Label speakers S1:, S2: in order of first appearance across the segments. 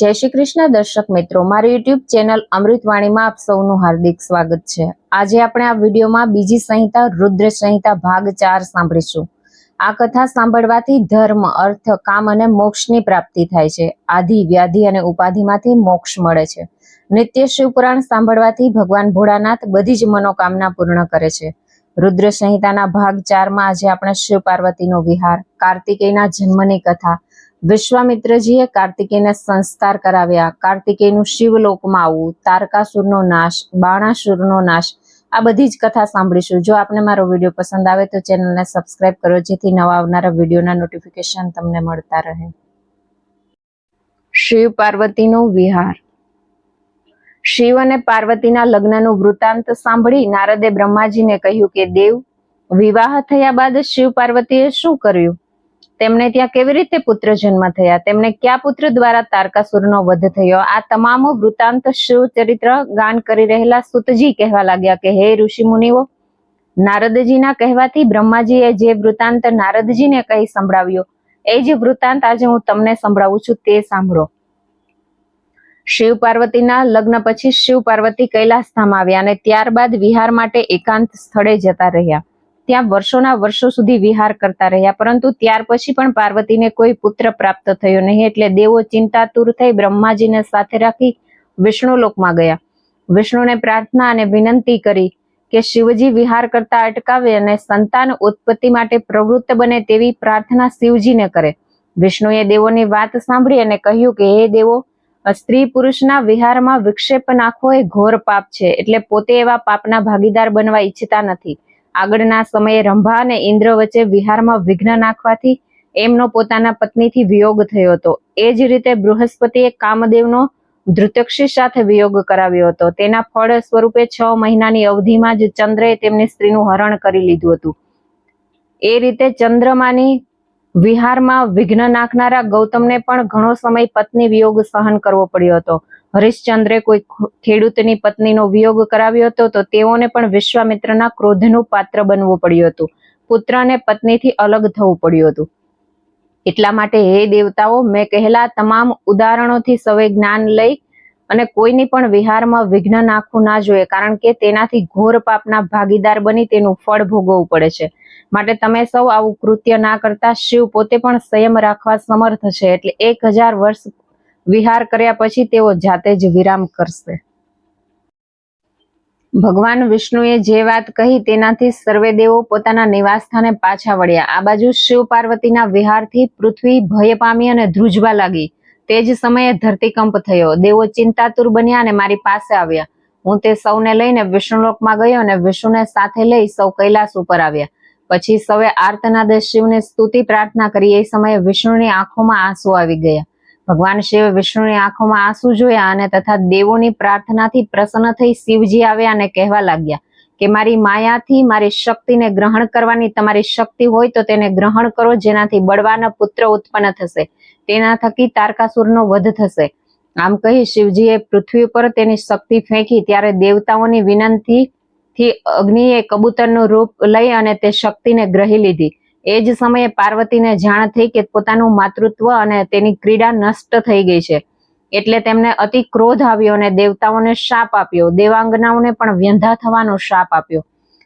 S1: જય શ્રી કૃષ્ણ, દર્શક મિત્રો. મારી યુટ્યુબ ચેનલ અમૃતવાણીમાં આપ સૌનું હાર્દિક સ્વાગત છે. આજે આપણે આ વિડીયોમાં બીજી સંહિતા, રુદ્ર સંહિતા, ભાગ ચાર સાંભળીશું. આ કથા સાંભળવાથી ધર્મ, અર્થ, કામ અને મોક્ષની પ્રાપ્તિ થાય છે. આધિ, વ્યાધિ અને ઉપાધિમાંથી મોક્ષ મળે છે. નિત્ય શિવપુરાણ સાંભળવાથી ભગવાન ભોળાનાથ બધી જ મનોકામના પૂર્ણ કરે છે. રુદ્ર સંહિતાના ભાગ ચારમાં આજે આપણે શિવ પાર્વતીનો વિહાર, કાર્તિકેયના જન્મની કથા વિશ્વામિત્રજીએ કાર્તિકેયને સંસ્કાર કરાવ્યા. કાર્તિકેયનું શિવલોકમાં આવવું, તારકાસુરનો નાશ, બાણાસુરનો નાશ, આ બધી જ કથા સાંભળીશું. જો આપને મારો વીડિયો પસંદ આવે તો ચેનલને સબસ્ક્રાઇબ કરો, જેથી નવા આવનારા વિડીયોના નોટિફિકેશન તમને મળતા રહે. શિવ પાર્વતીનો વિહાર. શિવ અને પાર્વતીના લગ્નનું વૃત્તાંત સાંભળી નારદે બ્રહ્માજીને કહ્યું કે, દેવ, વિવાહ થયા બાદ શિવ પાર્વતીએ શું કર્યું? તેમને ત્યાં કેવી રીતે પુત્ર જન્મ થયા? તેમને ક્યાં પુત્ર દ્વારા તારકાસુરનો વધ થયો? આ તમામ વૃતાંત શિવ ચરિત્ર ગાન કરી રહેલા સુતજી કહેવા લાગ્યા કે, હે ઋષિ મુનિઓ, નારદજીના કહેવાથી બ્રહ્માજીએ જે વૃતાંત નારદજીને કહી સંભળાવ્યો, એ જ વૃતાંત આજે હું તમને સંભળાવું છું, તે સાંભળો. શિવ પાર્વતીના લગ્ન પછી શિવ પાર્વતી કૈલાસ ધામ આવ્યા અને ત્યારબાદ વિહાર માટે એકાંત સ્થળે જતા રહ્યા. ત્યાં વર્ષોના વર્ષો સુધી વિહાર કરતા રહ્યા, પરંતુ ત્યાર પછી પણ પાર્વતીને કોઈ પુત્ર પ્રાપ્ત થયો નહીં, એટલે દેવો ચિંતાતુર થઈ બ્રહ્માજીને સાથે રાખી વિષ્ણુલોકમાં ગયા. વિષ્ણુને પ્રાર્થના અને વિનંતી કરી કે શિવજી વિહાર કરતા અટકાવે અને સંતાન ઉત્પત્તિ માટે પ્રવૃત્ત બને તેવી પ્રાર્થના શિવજીને કરે. વિષ્ણુએ દેવોની વાત સાંભળી અને કહ્યું કે, હે દેવો, સ્ત્રી પુરુષના વિહારમાં વિક્ષેપ નાખવો એ ઘોર પાપ છે, એટલે પોતે એવા પાપના ભાગીદાર બનવા ઈચ્છતા નથી. આગળના સમયે રંભા અને ઇન્દ્ર વચ્ચે વિહારમાં વિઘ્ન નાખવાથી એમનો પોતાના પત્નીથી વિયોગ થયો હતો. એ જ રીતે બૃહસ્પતિએ કામદેવનો ધૃતક્ષી સાથે વિયોગ કરાવ્યો હતો. તેના ફળ સ્વરૂપે છ મહિનાની અવધિમાં જ ચંદ્રએ તેમની સ્ત્રીનું હરણ કરી લીધું હતું. એ રીતે ચંદ્રમાની વિહારમાં વિઘ્ન નાખનારા ગૌતમને પણ ઘણો સમય પત્ની વિયોગ સહન કરવો પડ્યો હતો. હરિશ્ચંદ્રે કોઈ ખેડૂતની પત્નીનો વિયોગ કરાવ્યો હતો, તો તેઓને પણ વિશ્વામિત્રના ક્રોધનું પાત્ર બનવું પડ્યું હતું. પુત્ર અને પત્નીથી અલગ થવું પડ્યું હતું. એટલા માટે હે દેવતાઓ, મેં કહેલા તમામ ઉદાહરણોથી સૌએ જ્ઞાન લઈ અને કોઈની પણ વિહારમાં વિઘ્ન નાખવું ના જોઈએ, કારણ કે તેનાથી ઘોર પાપના ભાગીદાર બની તેનું ફળ ભોગવવું પડે છે. માટે તમે સૌ આવું કૃત્ય ના કરતા, શિવ પોતે પણ સંયમ રાખવા સમર્થ છે, એટલે એક હજાર વર્ષ વિહાર કર્યા પછી તેઓ જાતે જ વિરામ કરશે. ભગવાન વિષ્ણુએ જે વાત કહી તેનાથી સર્વે દેવો પોતાના નિવાસસ્થાને પાછા વળ્યા. આ બાજુ શિવ પાર્વતીના વિહારથી પૃથ્વી ભય પામી અને ધ્રુજવા લાગી. તે જ સમયે ધરતીકંપ થયો. દેવો ચિંતાતુર બન્યા અને મારી પાસે આવ્યા. હું તે સૌને લઈને વિષ્ણુલોકમાં ગયો અને વિષ્ણુને સાથે લઈ સૌ કૈલાસ ઉપર આવ્યા. પછી સૌએ આર્તનાદે શિવને સ્તુતિ પ્રાર્થના કરી. એ સમયે વિષ્ણુની આંખોમાં આંસુ આવી ગયા. ભગવાન શિવ વિષ્ણુની આંખોમાં આંસુ જોયા અને તથા દેવોની પ્રાર્થનાથી પ્રસન્ન થઈ શિવજી આવ્યા અને કહેવા લાગ્યા કે મારી માયાથી મારી શક્તિને ગ્રહણ કરવાની તમારી શક્તિ હોય તો તેને ગ્રહણ કરો, જેનાથી બળવાના પુત્ર ઉત્પન્ન થશે. તેના થકી તારકાસુરનો વધ થશે. આમ કહી શિવજીએ પૃથ્વી પર તેની શક્તિ ફેંકી ત્યારે દેવતાઓની વિનંતી થી અગ્નિએ કબૂતરનું રૂપ લઈ અને તે શક્તિને ગ્રહી લીધી. એ જ સમયે પાર્વતીને જાણ થઈ કે પોતાનું માતૃત્વ અને તેની ક્રીડા નષ્ટ થઈ ગઈ છે. એટલે તેમને અતિ ક્રોધ આવ્યો અને દેવતાઓને શાપ આપ્યો. દેવાંગનાઓને પણ વ્યંધા થવાનો શાપ આપ્યો.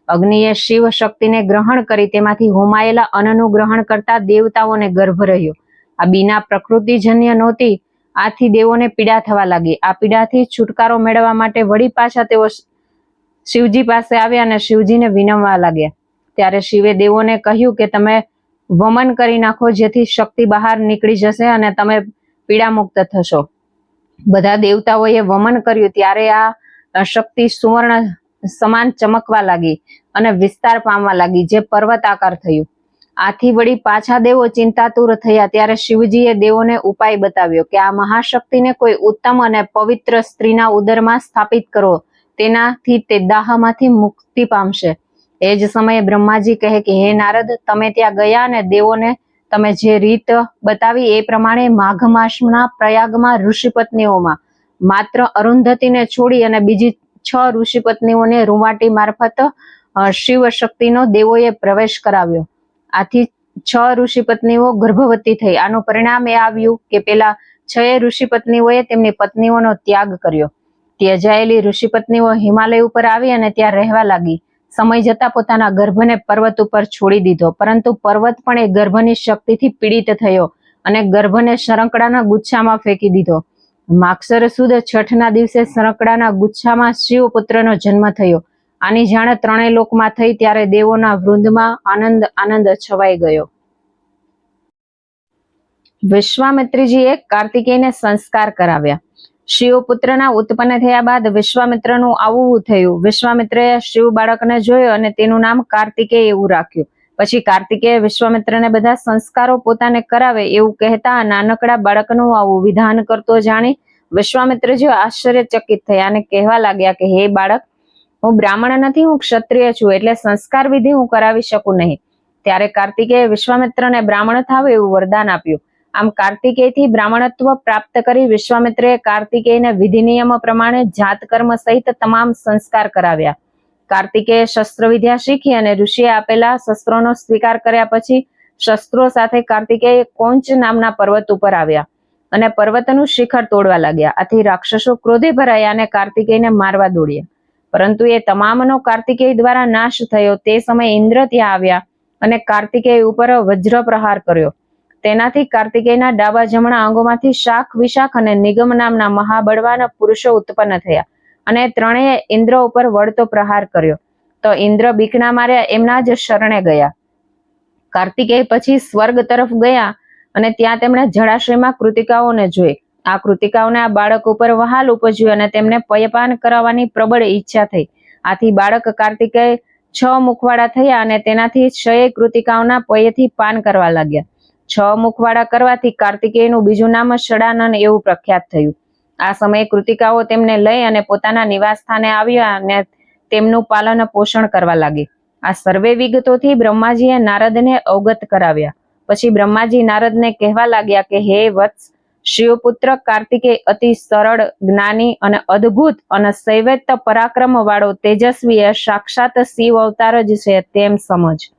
S1: અગ્નિએ શિવ શક્તિને ગ્રહણ કરી તેમાંથી હોમાયેલા અન્નનું ગ્રહણ કરતા દેવતાઓને ગર્ભ રહ્યો. આ બીના પ્રકૃતિજન્ય નહોતી. આથી દેવોને પીડા થવા લાગી. આ પીડાથી છુટકારો મેળવવા માટે વળી પાછા તેઓ શિવજી પાસે આવ્યા અને શિવજીને વિનમવા લાગ્યા. ત્યારે શિવે દેવોને કહ્યું કે તમે વમન કરી નાખો, જેથી શક્તિ બહાર નીકળી જશે અને તમે પીડા મુક્ત થશો. બધા દેવતાઓએ વમન કર્યું ત્યારે આ શક્તિ સુવર્ણ સમાન ચમકવા લાગી અને વિસ્તાર પામવા લાગી, જે પર્વત આકાર થયું. આથી વળી પાછા દેવો ચિંતાતુર થયા ત્યારે શિવજીએ દેવોને ઉપાય બતાવ્યો કે આ મહાશક્તિને કોઈ ઉત્તમ અને પવિત્ર સ્ત્રીના ઉદરમાં સ્થાપિત કરો. તેનાથી તે દાહમાંથી મુક્તિ પામશે. એ જ સમયે બ્રહ્માજી કહે કે, હે નારદ, તમે ત્યાં ગયા અને દેવોને તમે જે રીત બતાવી એ પ્રમાણે માઘ માસના પ્રયાગમાં ઋષિપત્નીઓમાં માત્ર અરુંધતીને છોડી અને બીજી છ ઋષિપત્નીઓને રૂવાટી મારફત શિવ શક્તિનો દેવોએ પ્રવેશ કરાવ્યો. આથી છ ઋષિપત્નીઓ ગર્ભવતી થઈ. આનું પરિણામ એ આવ્યું કે પેલા છ ઋષિપત્નીઓએ તેમની પત્નીઓનો ત્યાગ કર્યો. ત્યજાયેલી ઋષિપત્નીઓ હિમાલય ઉપર આવી અને ત્યાં રહેવા લાગી. સમય જતા પોતાના ગર્ભને પર્વત ઉપર છોડી દીધો. પરંતુ પર્વત પણ એ ગર્ભની શક્તિથી પીડિત થયો અને ગર્ભને શરંકડાના ગુચ્છામાં ફેંકી દીધો. માક્ષર સુદ છઠના દિવસે શરંકડાના ગુચ્છામાં શિવ પુત્રનો જન્મ થયો. આની જાણ ત્રણેય લોકમાં થઈ ત્યારે દેવોના વૃંદમાં આનંદ આનંદ છવાઈ ગયો. વિશ્વામિત્રીજીએ કાર્તિકેયને સંસ્કાર કરાવ્યા. શિવપુત્રના ઉત્પન્ન થયા બાદ વિશ્વામિત્રનું આવું થયું. વિશ્વામિત્રએ શિવ બાળકને જોયો અને તેનું નામ કાર્તિકેય એવું રાખ્યું. પછી કાર્તિકેય વિશ્વામિત્રને બધા સંસ્કારો પોતાને કરાવે એવું કહેતા નાનકડા બાળકનું આવું વિધાન કરતો જાણી વિશ્વામિત્રજી આશ્ચર્યચકિત થયા અને કહેવા લાગ્યા કે, હે બાળક, હું બ્રાહ્મણ નથી, હું ક્ષત્રિય છું, એટલે સંસ્કાર વિધિ હું કરાવી શકું નહીં. ત્યારે કાર્તિકેય વિશ્વામિત્રને બ્રાહ્મણ થાવ એવું વરદાન આપ્યું. આમ કાર્તિકેયથી બ્રાહ્મણત્વ પ્રાપ્ત કરી વિશ્વામિત્રે કાર્તિકેયને વિધિ નિયમ પ્રમાણે જાત કર્મ સહિત તમામ સંસ્કાર કરાવ્યા. કાર્તિકેય શસ્ત્ર વિદ્યા શીખી અને ઋષિએ આપેલા શસ્ત્રોનો સ્વીકાર કર્યા પછી શસ્ત્રો સાથે કાર્તિકેય કોંચ નામના પર્વત ઉપર આવ્યા અને પર્વતનું શિખર તોડવા લાગ્યા. આથી રાક્ષસો ક્રોધે ભરાયા અને કાર્તિકેયને મારવા દોડ્યા. પરંતુ એ તમામનો કાર્તિકેય દ્વારા નાશ થયો. તે સમયે ઇન્દ્ર ત્યાં આવ્યા અને કાર્તિકેય ઉપર વજ્ર પ્રહાર કર્યો. તેનાથી કાર્તિકેયના ડાબા જમણા અંગોમાંથી શાખ વિશાખ અને નિગમ નામના મહાબળવાન પુરુષો ઉત્પન્ન થયા અને ત્રણેય ઇન્દ્ર ઉપર વળતો પ્રહાર કર્યો. તો ઇન્દ્ર બીકના માર્યા એમના જ શરણે ગયા. કાર્તિકેય પછી સ્વર્ગ તરફ ગયા અને ત્યાં તેમણે જળાશયમાં કૃતિકાઓને જોઈ. આ કૃતિકાઓને આ બાળક ઉપર વહાલ ઉપજ્યું અને તેમને પયપાન કરાવવાની પ્રબળ ઈચ્છા થઈ. આથી બાળક કાર્તિકેય છ મુખવાડા થયા અને તેનાથી છ કૃતિકાઓના પયથી પાન કરવા લાગ્યા. છ મુખવાળા કરવાથી કાર્તિકેયનું બીજું નામ ષડાનન એવું પ્રખ્યાત થયું. આ સમયે કૃતિકાઓ તેમને લઈ અને પોતાના નિવાસ સ્થાને આવ્યા અને તેમનું પાલન પોષણ કરવા લાગી. આ સર્વે વિગતોથી બ્રહ્માજીએ નારદને અવગત કરાવ્યા. પછી બ્રહ્માજી નારદને કહેવા લાગ્યા કે, હે વત્સ, શિવપુત્ર કાર્તિકેય અતિ સરળ, જ્ઞાની અને અદ્ભુત અને સૈવત્ય પરાક્રમ વાળો તેજસ્વી સાક્ષાત શિવ અવતાર જ છે તેમ સમજ.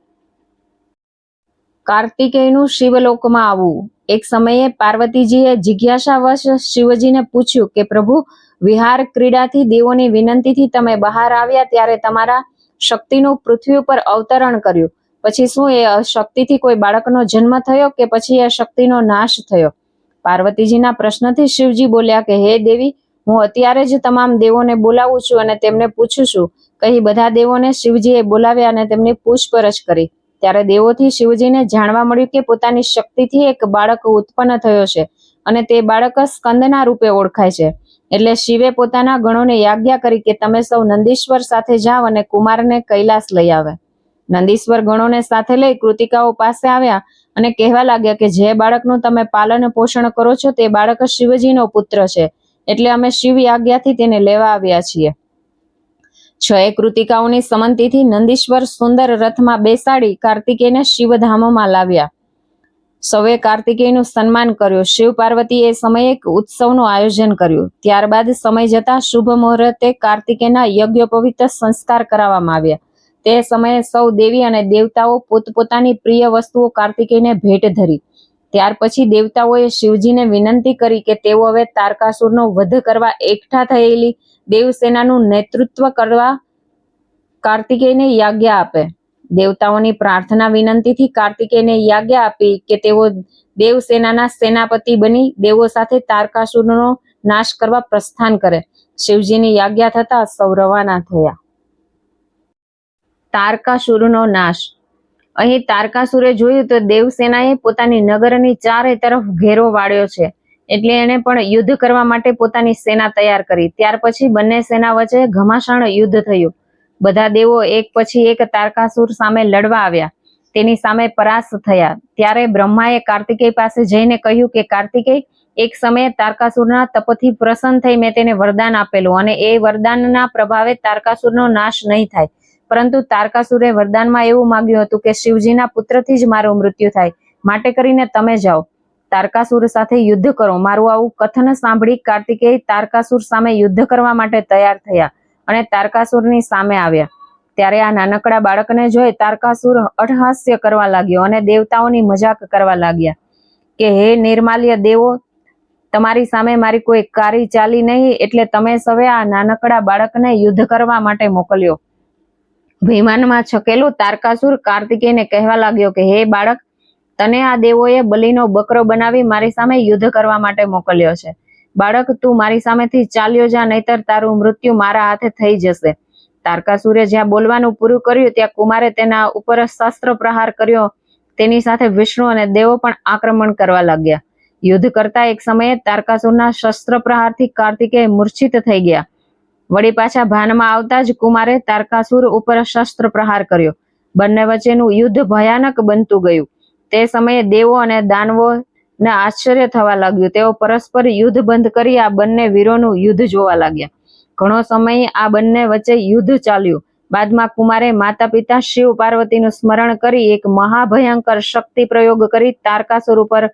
S1: કાર્તિકેયનું શિવલોકમાં આવવું. એક સમયે પાર્વતીજીએ જિજ્ઞાસાવશ શિવજીને પૂછ્યું કે, પ્રભુ, વિહાર ક્રીડાથી દેવોની વિનંતીથી તમે બહાર આવ્યા ત્યારે તમારા શક્તિનું પૃથ્વી ઉપર અવતરણ કર્યું. પછી શું એ શક્તિથી કોઈ બાળકનો જન્મ થયો કે પછી એ શક્તિનો નાશ થયો? પાર્વતીજીના પ્રશ્નથી શિવજી બોલ્યા કે, હે દેવી, હું અત્યારે જ તમામ દેવોને બોલાવું છું અને તેમને પૂછું છું. કહી બધા દેવોને શિવજીએ બોલાવ્યા અને તેમની પૂછપરછ કરી. ત્યારે દેવોથી શિવજીને જાણવા મળ્યું કે પોતાની શક્તિથી એક બાળક ઉત્પન્ન થયો છે અને તે બાળક સ્કંદના રૂપે ઓળખાય છે. એટલે શિવે પોતાના ગણોને યાજ્ઞા કરી કે તમે સૌ નંદીશ્વર સાથે જાઓ અને કુમારને કૈલાસ લઈ આવે. નંદીશ્વર ગણોને સાથે લઈ કૃતિકાઓ પાસે આવ્યા અને કહેવા લાગ્યા કે જે બાળકનું તમે પાલન પોષણ કરો છો તે બાળક શિવજીનો પુત્ર છે. એટલે અમે શિવ આજ્ઞાથી તેને લેવા આવ્યા છીએ. છ કૃતિકાઓની સમંતીથી નંદીશ્વર સુંદર રથમાં બેસાડી કાર્તિકેયને શિવધામમાં લાવ્યા. સૌએ કાર્તિકેયનું સન્માન કર્યું. શિવ પાર્વતી એ સમયે એક ઉત્સવનું આયોજન કર્યું. ત્યારબાદ સમય જતા શુભ મુહૂર્તે કાર્તિકેયના યજ્ઞોપવિત સંસ્કાર કરાવવામાં આવ્યા. તે સમયે સૌ દેવી અને દેવતાઓ પોતપોતાની પ્રિય વસ્તુઓ કાર્તિકેયને ભેટ ધરી. ત્યાર પછી દેવતાઓએ શિવજીને વિનંતી કરી કે તેઓ હવે તારકાસુરનો વધ કરવા એકઠા થયેલી દેવસેનાનું નેતૃત્વ કરવા કાર્તિકેયને યાજ્ઞા આપે. દેવતાઓની પ્રાર્થના વિનંતીથી કાર્તિકેયને યાજ્ઞા આપી કે તેઓ દેવસેનાના સેનાપતિ બની, દેવો સાથે તારકાસુરનો નાશ કરવા પ્રસ્થાન કરે. શિવજીની યાજ્ઞા થતા સૌ રવાના થયા. તારકાસુરનો નાશ. અહીં તારકાસુરે જોયું તો દેવસેનાએ પોતાની નગરની ચારે તરફ ઘેરો વાળ્યો છે. એટલે એણે પણ યુદ્ધ કરવા માટે પોતાની સેના તૈયાર કરી. ત્યાર પછી બંને સેના વચ્ચે ઘમાસાણ યુદ્ધ થયું. બધા દેવો એક પછી એક તારકાસુર સામે લડવા આવ્યા. તેની સામે પરાસ્ત થયા. ત્યારે બ્રહ્માએ કાર્તિકેય પાસે જઈને કહ્યું કે, કાર્તિકેય, એક સમયે તારકાસુરના તપથી પ્રસન્ન થઈ મેં તેને વરદાન આપેલું અને એ વરદાનના પ્રભાવે તારકાસુરનો નાશ નહીં થાય. પરંતુ તારકાસુરે વરદાનમાં એવું માગ્યું હતું કે, શિવજીના પુત્રથી જ મારું મૃત્યુ થાય. માટે કરીને તમે જાઓ. તારકાસુર સાથે યુદ્ધ કરો. મારું આવું કથન સાંભળી કાર્તિકેય તારકાસુર સામે યુદ્ધ કરવા માટે તૈયાર થયા અને તારકાસુરની સામે આવ્યા. ત્યારે આ નાનકડા બાળકને જોઈ તારકાસુર અટહાસ્ય કરવા લાગ્યો અને દેવતાઓની મજાક કરવા લાગ્યા કે, હે નિર્માલ્ય દેવો, તમારી સામે મારી કોઈ કારી ચાલી નહીં એટલે તમે સવે આ નાનકડા બાળકને યુદ્ધ કરવા માટે મોકલ્યો. વિમાનમાં છકેલું તારકાસુર કાર્તિકેયને કહેવા લાગ્યો કે, હે બાળક તને આ દેવોએ બલિનો બકરો બનાવી મારી સામે યુદ્ધ કરવા માટે મોકલ્યો છે. બાળક, તું મારી સામેથી ચાલ્યો જા, નહીતર તારું મૃત્યુ મારા હાથે થઈ જશે. તારકાસુરે જ્યાં બોલવાનું પૂરું કર્યું, ત્યાં કુમારે તેના ઉપર શસ્ત્ર પ્રહાર કર્યો. તેની સાથે વિષ્ણુ અને દેવો પણ આક્રમણ કરવા લાગ્યા. યુદ્ધ કરતા એક સમયે તારકાસુરના શસ્ત્ર પ્રહારથી કાર્તિકે મૂર્છિત થઈ ગયા. વળી પાછા ભાનમાં આવતા જ કુમારે તારકાસુર ઉપર શસ્ત્ર પ્રહાર કર્યો. બંને વચ્ચેનું યુદ્ધ ભયાનક બનતું ગયું. તે સમયે દેવો અને દાનવો ને આશ્ચર્ય થવા લાગ્યું. તેઓ પરસ્પર યુદ્ધ બંધ કરી આ બંને વીરોનું યુદ્ધ જોવા લાગ્યા. ઘણો સમય આ બંને વચ્ચે યુદ્ધ ચાલ્યું. બાદમાં કુમારે માતા પિતા શિવ પાર્વતીનું સ્મરણ કરી એક મહાભયંકર શક્તિ પ્રયોગ કરી તારકાસુર ઉપર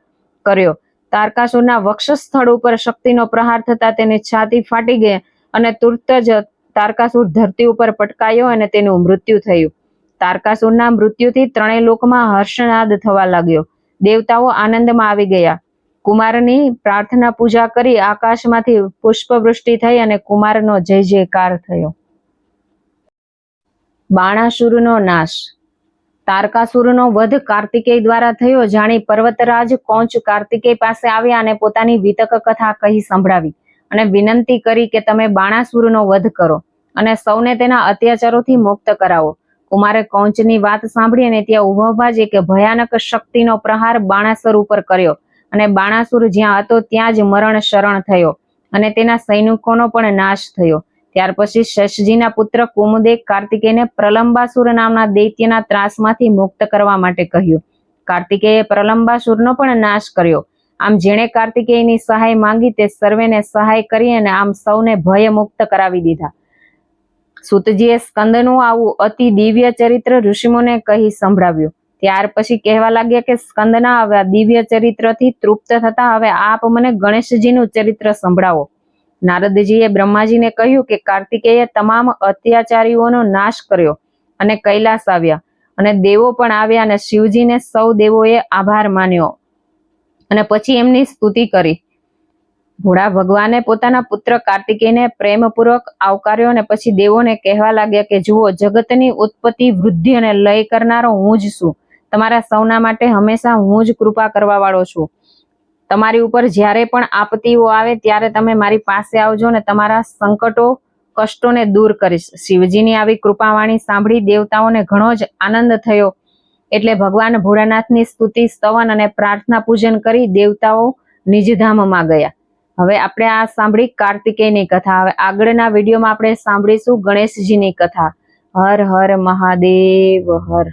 S1: કર્યો. તારકાસુરના વક્ષસ્થળ ઉપર શક્તિનો પ્રહાર થતા તેની છાતી ફાટી ગઈ અને તુરત જ તારકાસુર ધરતી ઉપર પટકાયો અને તેનું મૃત્યુ થયું. તારકાસુરના મૃત્યુથી ત્રણેય લોકમાં હર્ષનાદ થવા લાગ્યો. દેવતાઓ આનંદમાં આવી ગયા. કુમારની પ્રાર્થના પૂજા કરી આકાશમાંથી પુષ્પવૃષ્ટિ થઈ અને કુમારનો જય જયકાર થયો. બાણાસુરનો નાશ. તારકાસુરનો વધ કાર્તિકેય દ્વારા થયો જાણી પર્વતરાજ કોંચ કાર્તિકેય પાસે આવ્યા અને પોતાની વિતક કથા કહી સંભળાવી અને વિનંતી કરી કે તમે બાણાસુરનો વધ કરો અને સૌને તેના અત્યાચારોથી મુક્ત કરાવો. કુમારે કૌંચની વાત સાંભળી અને ત્યાં ઊભા એક ભયાનક શક્તિનો પ્રહાર બાણાસુર ઉપર કર્યો. અને બાણાસુર જ્યાં હતો ત્યાં જ મરણ શરણ થયો અને તેના સૈનિકોનો પણ નાશ થયો. ત્યાર પછી શશજીના પુત્ર કુમુદે કાર્તિકેયને પ્રલંબાસુર નામના દૈત્યના ત્રાસમાંથી મુક્ત કરવા માટે કહ્યું. કાર્તિકેયે પ્રલંબાસુરનો પણ નાશ કર્યો. આમ જેણે કાર્તિકેયની સહાય માંગી તે સર્વેને સહાય કરી અને આમ સૌને ભય મુક્ત કરાવી દીધા. સુતજીએ સ્કંદનું આવું અતિ દિવ્ય ચરિત્ર ઋષિમુને કહી સંભળાવ્યું. ત્યાર પછી કહેવા લાગ્યા કે સ્કંદના હવે દિવ્ય ચરિત્રથી તૃપ્ત થતા હવે આપ મને ગણેશજીનું ચરિત્ર સંભળાવો. નારદજીએ બ્રહ્માજીને કહ્યું કે કાર્તિકેયે તમામ અત્યાચારીઓનો નાશ કર્યો અને કૈલાસ આવ્યા અને દેવો પણ આવ્યા અને શિવજીને સૌ દેવોએ આભાર માન્યો. અને પછી એમની સ્તુતિ કરી. ભોળા ભગવાને પોતાના પુત્ર કાર્તિકેયને પ્રેમપૂર્વક આવકાર્યો અને પછી દેવોને કહેવા લાગ્યા કે, જુઓ, જગતની ઉત્પત્તિ વૃદ્ધિ અને લય કરનારો હું જ છું. તમારા સૌના માટે હંમેશા હું જ કૃપા કરવા વાળો છું. તમારી ઉપર જ્યારે પણ આપત્તિઓ આવે ત્યારે તમે મારી પાસે આવજો અને તમારા સંકટો, કષ્ટોને દૂર કરીશ. શિવજીની આવી કૃપાવાણી સાંભળી દેવતાઓને ઘણો જ આનંદ થયો. એટલે ભગવાન ભોળાનાથની સ્તુતિ, સ્તવન અને પ્રાર્થના પૂજન કરી દેવતાઓ નિજધામમાં ગયા. હવે આપણે આ સાંભળી કાર્તિકેયની કથા. હવે આગળના વિડીયોમાં આપણે સાંભળીશું ગણેશજીની કથા. હર હર મહાદેવ, હર.